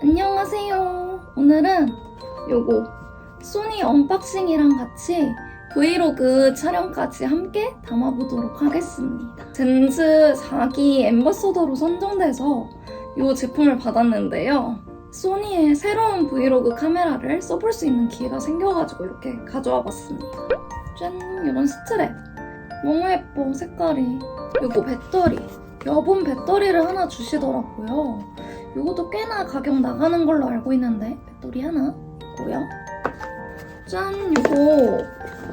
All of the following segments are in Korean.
안녕하세요. 오늘은 요거 소니 언박싱이랑 같이 브이로그 촬영까지 함께 담아보도록 하겠습니다. 젠즈 4기 엠버서더로 선정돼서 이 제품을 받았는데요. 소니의 새로운 브이로그 카메라를 써볼 수 있는 기회가 생겨가지고 이렇게 가져와 봤습니다. 짠! 이런 스트랩. 너무 예뻐, 색깔이. 요거 배터리. 여분 배터리를 하나 주시더라고요. 요것도 꽤나 가격 나가는 걸로 알고 있는데 배터리 하나 있고요. 짠! 요거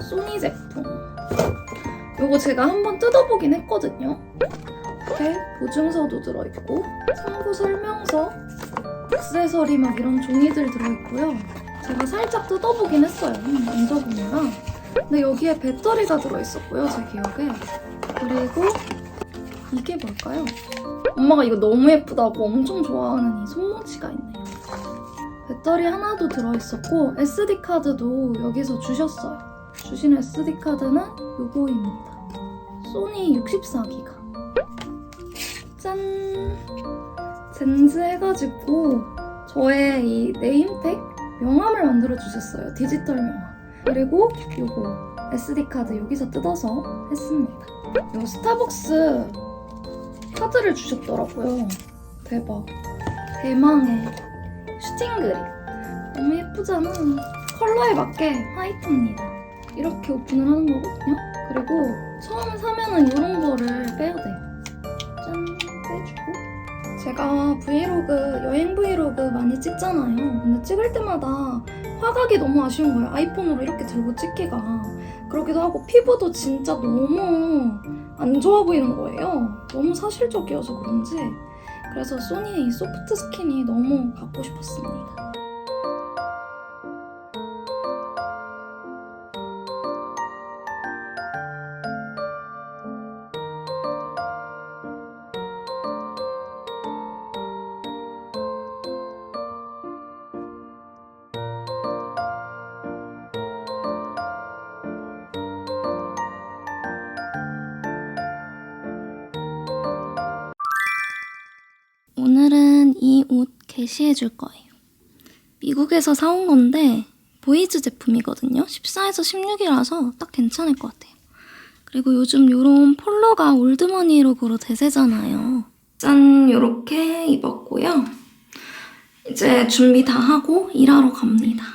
소니 제품. 요거 제가 한번 뜯어보긴 했거든요. 이렇게 보증서도 들어있고 참고 설명서, 액세서리 막 이런 종이들 들어있고요. 제가 살짝 뜯어보긴 했어요. 만져보느라. 근데 여기에 배터리가 들어있었고요, 제 기억에. 그리고 이게 뭘까요? 엄마가 이거 너무 예쁘다고 엄청 좋아하는 이 손뭉치가 있네요. 배터리 하나도 들어있었고 SD 카드도 여기서 주셨어요. 주신 SD 카드는 요거입니다. 소니 64기가. 짠! 젠즈 해가지고 저의 이 네임택 명함을 만들어 주셨어요. 디지털 명함. 그리고 요거 SD 카드 여기서 뜯어서 했습니다. 요 스타벅스 카드를 주셨더라고요. 대박. 대망의 슈팅 그립. 너무 예쁘잖아. 컬러에 맞게 화이트입니다. 이렇게 오픈을 하는 거거든요. 그리고 처음 사면은 이런 거를 빼야 돼요. 짠, 빼주고. 제가 브이로그, 여행 브이로그 많이 찍잖아요. 근데 찍을 때마다 화각이 너무 아쉬운 거예요. 아이폰으로 이렇게 들고 찍기가. 그러기도 하고 피부도 진짜 너무 안 좋아 보이는 거예요. 너무 사실적이어서 그런지. 그래서 소니의 이 소프트 스킨이 너무 갖고 싶었습니다. 오늘은 이 옷 게시해 줄 거예요. 미국에서 사온 건데 보이즈 제품이거든요. 14에서 16이라서 딱 괜찮을 것 같아요. 그리고 요즘 요런 폴로가 올드머니 룩으로 대세잖아요. 짠 요렇게 입었고요. 이제 준비 다 하고 일하러 갑니다.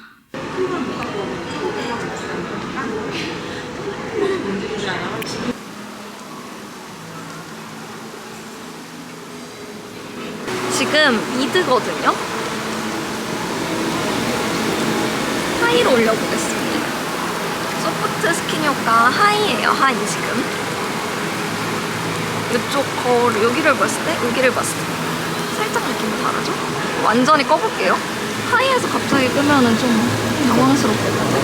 지금 미드거든요. 하이로 올려보겠습니다. 소프트 스킨 효과 하이예요, 하이 지금. 이쪽 거울, 여기를 봤을 때, 여기를 봤을 때 살짝 느낌이 다르죠? 완전히 꺼볼게요. 하이에서 갑자기 끄면은 좀 당황스럽거든요.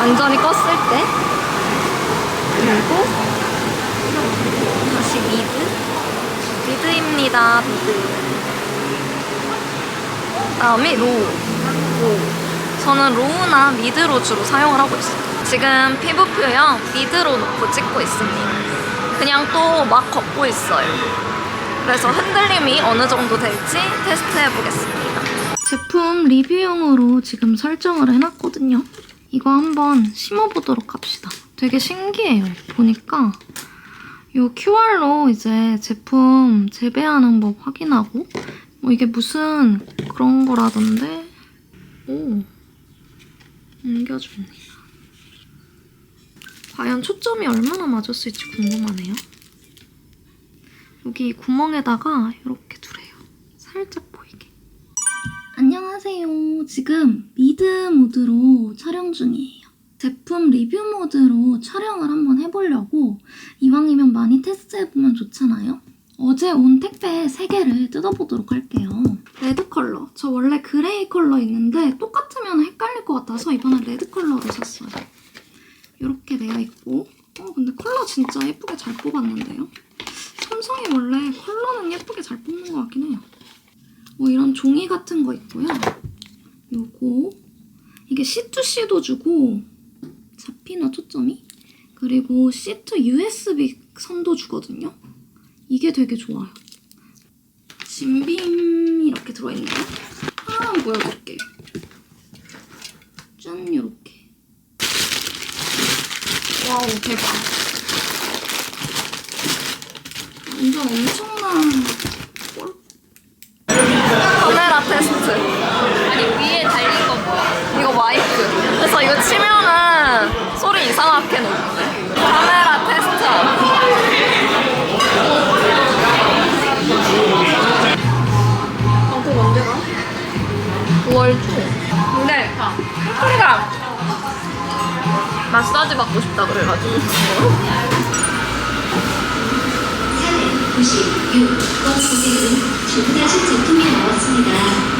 완전히 껐을 때 그리고 다시 미드. 미드입니다 미드. 다음에 로우 로우 저는 로우나 미드로 주로 사용을 하고 있어요. 지금 피부 표현 미드로 놓고 찍고 있습니다. 그냥 또 막 걷고 있어요. 그래서 흔들림이 어느 정도 될지 테스트 해 보겠습니다. 제품 리뷰용으로 지금 설정을 해놨거든요. 이거 한번 심어보도록 합시다. 되게 신기해요. 보니까 이 QR로 이제 제품 재배하는 법 확인하고 뭐 이게 무슨 그런 거라던데 오 옮겨줍니다. 과연 초점이 얼마나 맞았을지 궁금하네요. 여기 구멍에다가 이렇게 두래요. 살짝 보이게. 안녕하세요. 지금 미드 모드로 촬영 중이에요. 제품 리뷰 모드로 촬영을 한번 해보려고 이왕이면 많이 테스트해보면 좋잖아요. 어제 온 택배 3개를 뜯어보도록 할게요. 레드 컬러. 저 원래 그레이 컬러 있는데 똑같으면 헷갈릴 것 같아서 이번엔 레드 컬러로 샀어요. 이렇게 되어 있고 어 근데 컬러 진짜 예쁘게 잘 뽑았는데요. 삼성이 원래 컬러는 예쁘게 잘 뽑는 것 같긴 해요. 뭐 이런 종이 같은 거 있고요. 요거 이게 C2C도 주고 잡히나 초점이? 그리고 C2 USB 선도 주거든요. 이게 되게 좋아요. 진빔이 이렇게 들어있네요. 하나만 보여줄게. 짠, 이렇게. 와우, 대박. 완전 엄청난 마사지 받고 싶다 그래가지고. 96번 고객은 주문하신 제품이 나왔습니다.